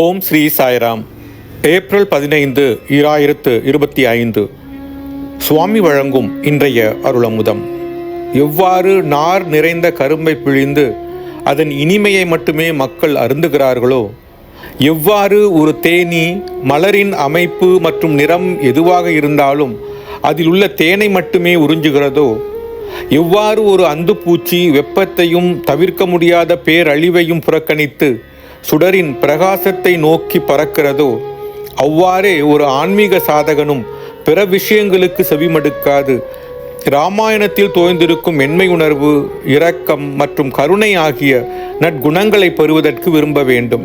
ஓம் Sri Sairam. April பதினைந்து இராயிரத்து இருபத்தி ஐந்து. சுவாமி வழங்கும் இன்றைய அருளமுதம். எவ்வாறு நார் நிறைந்த கரும்பை பிழிந்து அதன் இனிமையை மட்டுமே மக்கள் அருந்துகிறார்களோ எவ்வாறு ஒரு தேனீ மலரின் அமைப்பு மற்றும் நிறம் எதுவாக இருந்தாலும் அதில் உள்ள தேனை மட்டுமே உறிஞ்சுகிறதோ எவ்வாறு ஒரு அந்துப்பூச்சி வெப்பத்தையும் தவிர்க்க முடியாத பேரழிவையும் புறக்கணித்து சுடரின் பிரகாசத்தை நோக்கி பறக்கிறதோ அவ்வாறே ஒரு ஆன்மீக சாதகனும் பிற விஷயங்களுக்கு செவிமடுக்காது. இராமாயணத்தில் தோய்ந்திருக்கும் மென்மை உணர்வு இரக்கம் மற்றும் கருணை ஆகிய நற்குணங்களை பெறுவதற்கு விரும்ப வேண்டும்.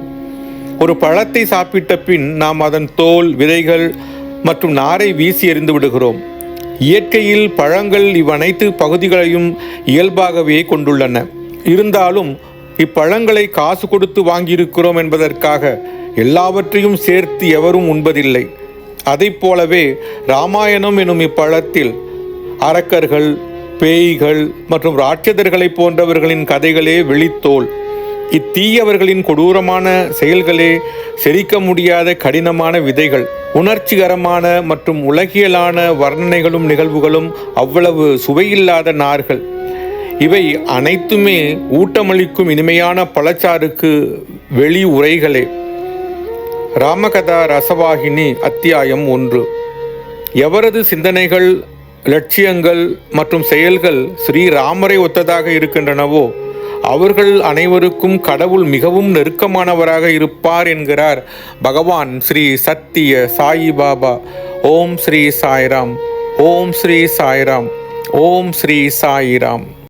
ஒரு பழத்தை சாப்பிட்ட பின் நாம் அதன் தோல் விதைகள் மற்றும் நாரை வீசி எறிந்து விடுகிறோம். இயற்கையில் பழங்கள் இவ்வனைத்து பகுதிகளையும் இயல்பாகவே கொண்டுள்ளன. இருந்தாலும் இப்பழங்களை காசு கொடுத்து வாங்கியிருக்கிறோம் என்பதற்காக எல்லாவற்றையும் சேர்த்து எவரும் உண்பதில்லை. அதை போலவே ராமாயணம் எனும் இப்பழத்தில் அரக்கர்கள் பேய்கள் மற்றும் ராட்சதர்களை போன்றவர்களின் கதைகளே வெளித்தோல் இத்தீயவர்களின் கொடூரமான செயல்களே செரிக்க முடியாத கடினமான விதைகள். உணர்ச்சிகரமான மற்றும் உலகியலான வர்ணனைகளும் நிகழ்வுகளும் அவ்வளவு சுவையில்லாத நார்கள். இவை அனைத்துமே ஊட்டமளிக்கும் இனிமையான பழச்சாருக்கு வெளி உரைகளே. ராமகதா ரசவாகினி அத்தியாயம் ஒன்று. எவரது சிந்தனைகள் லட்சியங்கள் மற்றும் செயல்கள் ஸ்ரீராமரை ஒத்ததாக இருக்கின்றனவோ அவர்கள் அனைவருக்கும் கடவுள் மிகவும் நெருக்கமானவராக இருப்பார் என்கிறார் பகவான் ஸ்ரீ சத்திய சாயி பாபா. ஓம் ஸ்ரீ சாய்ராம். ஓம் ஸ்ரீ சாய்ராம். ஓம் ஸ்ரீ சாயிராம்.